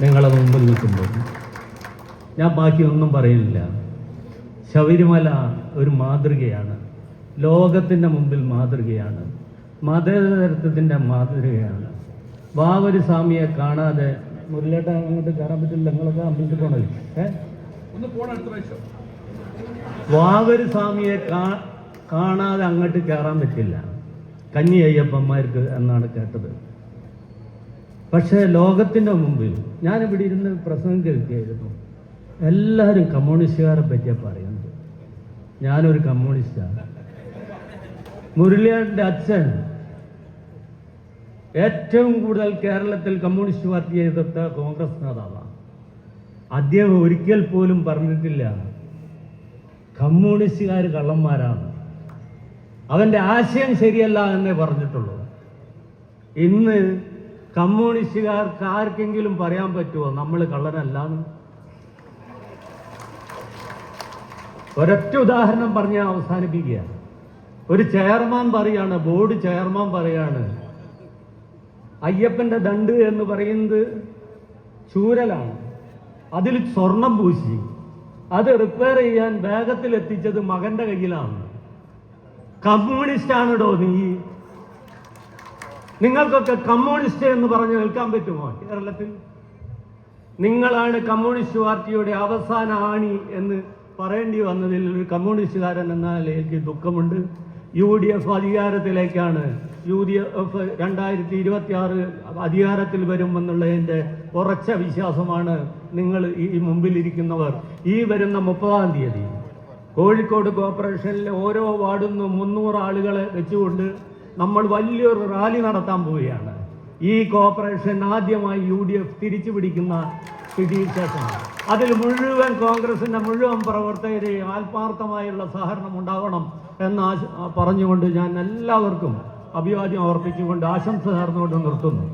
നിങ്ങളെ മുമ്പിൽ നിൽക്കുമ്പോൾ. ഞാൻ ബാക്കിയൊന്നും പറയുന്നില്ല. ശബരിമല ഒരു മാതൃകയാണ്. ലോകത്തിന്റെ മുമ്പിൽ മാതൃകയാണ്. മതേതരത്വത്തിന്റെ മാതൃകയാണ്. വാവരി സ്വാമിയെ കാണാതെ മുരളിയേട്ട അങ്ങോട്ട് കയറാൻ പറ്റില്ല. നിങ്ങളൊക്കെ അമ്പലത്തിൽ പോകണല്ലോ വാവരി സ്വാമിയെ കാണാതെ അങ്ങോട്ട് കയറാൻ പറ്റില്ല. കന്നി അയ്യപ്പന്മാർക്ക് എന്നാണ് കേട്ടത്. പക്ഷേ ലോകത്തിന്റെ മുമ്പിൽ ഞാനിവിടെ ഇരുന്ന് പ്രസംഗം കേൾക്കുകയായിരുന്നു. എല്ലാവരും കമ്മ്യൂണിസ്റ്റുകാരെ പറ്റിയാണ് പറയുന്നത്. ഞാനൊരു കമ്മ്യൂണിസ്റ്റാണ് മുരളിയാറിന്റെ അച്ഛൻ ഏറ്റവും കൂടുതൽ കേരളത്തിൽ കമ്മ്യൂണിസ്റ്റ് പാർട്ടിയെ എതിർത്ത കോൺഗ്രസ് നേതാവാണ്. അദ്ദേഹം ഒരിക്കൽ പോലും പറഞ്ഞിട്ടില്ല കമ്മ്യൂണിസ്റ്റുകാർ കള്ളന്മാരാണ്. അവന്റെ ആശയം ശരിയല്ല എന്നേ പറഞ്ഞിട്ടുള്ളൂ. ഇന്ന് കമ്മ്യൂണിസ്റ്റുകാർക്ക് ആർക്കെങ്കിലും പറയാൻ പറ്റുമോ നമ്മൾ കള്ളനല്ലാന്ന്. ഒരൊറ്റ ഉദാഹരണം പറഞ്ഞ് അവസാനിപ്പിക്കുക ഒരു ചെയർമാൻ പറയാണ് ബോർഡ് ചെയർമാൻ പറയാണ് അയ്യപ്പന്റെ ദണ്ട് എന്ന് പറയുന്നത് ചൂരലാണ്. അതിൽ സ്വർണം പൂശി. അത് റിപ്പയർ ചെയ്യാൻ വേഗത്തിൽ എത്തിച്ചത് മകന്റെ കയ്യിലാണ്. കമ്മ്യൂണിസ്റ്റ് ആണിടോ നീ? നിങ്ങൾക്കൊക്കെ കമ്മ്യൂണിസ്റ്റ് എന്ന് പറഞ്ഞ് കേൾക്കാൻ പറ്റുമോ കേരളത്തിൽ? നിങ്ങളാണ് കമ്മ്യൂണിസ്റ്റ് പാർട്ടിയുടെ അവസാന ആണി എന്ന് പറയേണ്ടി വന്നതിൽ ഒരു കമ്മ്യൂണിസ്റ്റുകാരൻ എന്നാൽ എനിക്ക് ദുഃഖമുണ്ട്. യു ഡി എഫ് അധികാരത്തിലേക്കാണ്. യു ഡി എഫ് രണ്ടായിരത്തി ഇരുപത്തി ആറ് അധികാരത്തിൽ വരുമെന്നുള്ളതിന്റെ ഉറച്ച വിശ്വാസമാണ് നിങ്ങൾ ഈ മുമ്പിലിരിക്കുന്നവർ. ഈ വരുന്ന മുപ്പതാം തീയതി കോഴിക്കോട് കോർപ്പറേഷനിലെ ഓരോ വാർഡിൽ നിന്നും മുന്നൂറ് ആളുകളെ വെച്ചുകൊണ്ട് നമ്മൾ വലിയൊരു റാലി നടത്താൻ പോവുകയാണ്. ഈ കോർപ്പറേഷൻ ആദ്യമായി യു ഡി എഫ് തിരിച്ചു പിടിക്കുന്ന സ്ഥിതിവിശേഷമാണ് അതിൽ മുഴുവൻ കോൺഗ്രസിന്റെ മുഴുവൻ പ്രവർത്തകരെയും ആത്മാർത്ഥമായുള്ള സഹകരണം ഉണ്ടാവണം എന്ന് പറഞ്ഞുകൊണ്ട് ഞാൻ എല്ലാവർക്കും അഭിവാദ്യം അർപ്പിച്ചുകൊണ്ട് ആശംസ നേർന്നുകൊണ്ട് നിർത്തുന്നു.